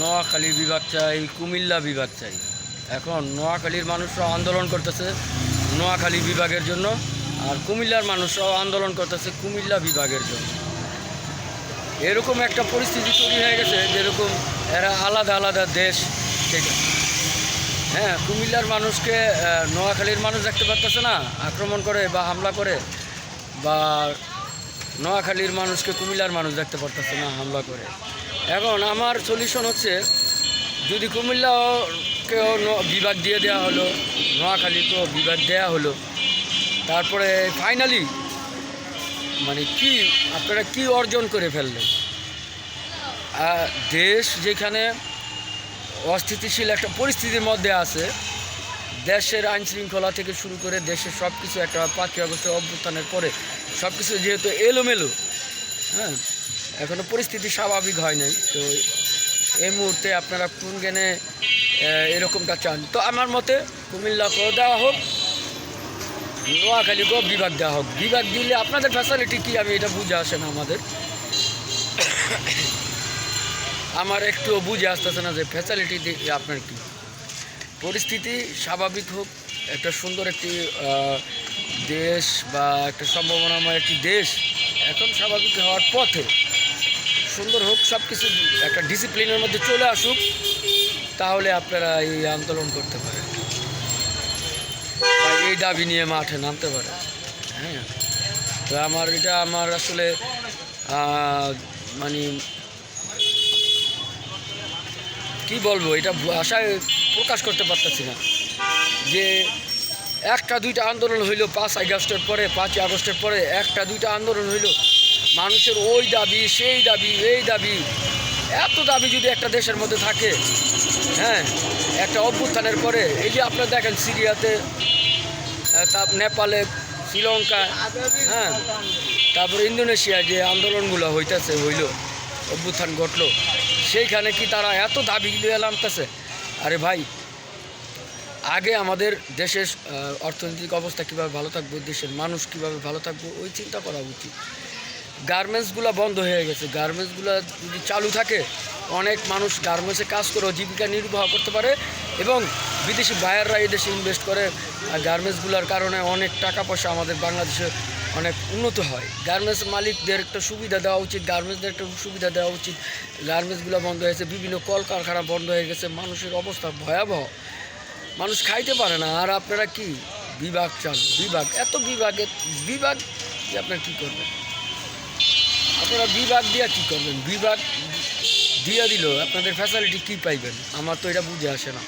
নোয়াখালী বিভাগ চাই, কুমিল্লা বিভাগ চাই। এখন নোয়াখালীর মানুষরাও আন্দোলন করতেছে নোয়াখালী বিভাগের জন্য, আর কুমিল্লার মানুষরাও আন্দোলন করতেছে কুমিল্লা বিভাগের জন্য। এরকম একটা পরিস্থিতি তৈরি হয়ে গেছে যেরকম এরা আলাদা আলাদা দেশ থেকে। হ্যাঁ কুমিল্লার মানুষকে নোয়াখালীর মানুষ দেখতে পারতেছে না, আক্রমণ করে বা হামলা করে, বা নোয়াখালীর মানুষকে কুমিল্লার মানুষ দেখতে পারতেছে না, হামলা করে। এখন আমার সলিউশন হচ্ছে, যদি কুমিল্লাকেও বিভাগ দিয়ে দেওয়া হলো, নোয়াখালীকেও বিভাগ দেওয়া হলো, তারপরে ফাইনালি মানে কি, আপনারা কি অর্জন করে ফেললেন? দেশ যেখানে অস্থিতিশীল একটা পরিস্থিতির মধ্যে আছে, দেশের আইন শৃঙ্খলা থেকে শুরু করে দেশের সব কিছু একটা পাখি আগস্টের অভ্যুত্থানের পরে সব কিছু যেহেতু এলোমেলো হ্যাঁ এখনও পরিস্থিতি স্বাভাবিক হয় নাই। তো এই মুহূর্তে আপনারা কোন জ্ঞানে এরকমটা চান? তো আমার মতে কুমিল্লাকেও দেওয়া হোক নোয়াখালীকেও বিভাগ দেওয়া হোক। বিভাগ দিলে আপনাদের ফ্যাসিলিটি কি? আমি এটা বুঝে আসে না আমাদের। আমার একটু বুঝে আসতেছে না যে ফ্যাসিলিটি আপনার কি? পরিস্থিতি স্বাভাবিক হোক, একটা সুন্দর একটি দেশ বা একটা সম্ভাবনাময় একটি দেশ এখন স্বাভাবিক হওয়ার পথে সুন্দর হোক সব কিছু একটা ডিসিপ্লিনের মধ্যে চলে আসুক, তাহলে আপনারা এই আন্দোলন করতে পারেন। এই দাবি নিয়ে মাঠে নামতে পারেন হ্যাঁ। তো আমার, এটা আমার আসলে মানে কি বলব, এটা ভাষায় প্রকাশ করতে পারতেছি না যে একটা, দুইটা আন্দোলন হইল পাঁচ আগস্টের পরে পাঁচই আগস্টের পরে একটা, দুইটা আন্দোলন হইল। মানুষের ওই দাবি, সেই দাবি, এই দাবি। এত দাবি যদি একটা দেশের মধ্যে থাকে হ্যাঁ একটা অভ্যুত্থানের পরে, এই যে আপনারা দেখেন সিরিয়াতে তার নেপালে, শ্রীলঙ্কা হ্যাঁ তারপরে ইন্দোনেশিয়ায় যে আন্দোলনগুলো হইতেছে, হইল, অভ্যুত্থান ঘটলো, সেইখানে কি তারা এত দাবি নিয়ে নামতেছে? আরে ভাই আগে আমাদের দেশের অর্থনৈতিক অবস্থা কীভাবে ভালো থাকবে, দেশের মানুষ কীভাবে ভালো থাকবে, ওই চিন্তা করা উচিত। গার্মেন্টসগুলো বন্ধ হয়ে গেছে। গার্মেন্টসগুলো যদি চালু থাকে, অনেক মানুষ গার্মেন্টসে কাজ করে জীবিকা নির্বাহ করতে পারে এবং বিদেশি বায়াররা এই দেশে ইনভেস্ট করে, আর গার্মেন্টসগুলোর কারণে অনেক টাকা পয়সা আমাদের বাংলাদেশে অনেক উন্নত হয়। গার্মেন্টস মালিকদের একটা সুবিধা দেওয়া উচিত, গার্মেন্টসদের একটা সুবিধা দেওয়া উচিত। গার্মেন্টসগুলো বন্ধ হয়েছে, বিভিন্ন কলকারখানা বন্ধ হয়ে গেছে, মানুষের অবস্থা ভয়াবহ। মানুষ খাইতে পারে না, আর আপনারা কি? বিভাগ চান, বিভাগ। এত বিভাগে, বিভাগ আপনারা কী করবেন? আপনারা বিভাগ দিয়ে কী করবেন? বিভাগ দিয়ে দিল, আপনাদের ফ্যাসিলিটি কী পাইবেন? আমার তো এটা বুঝে আসে না।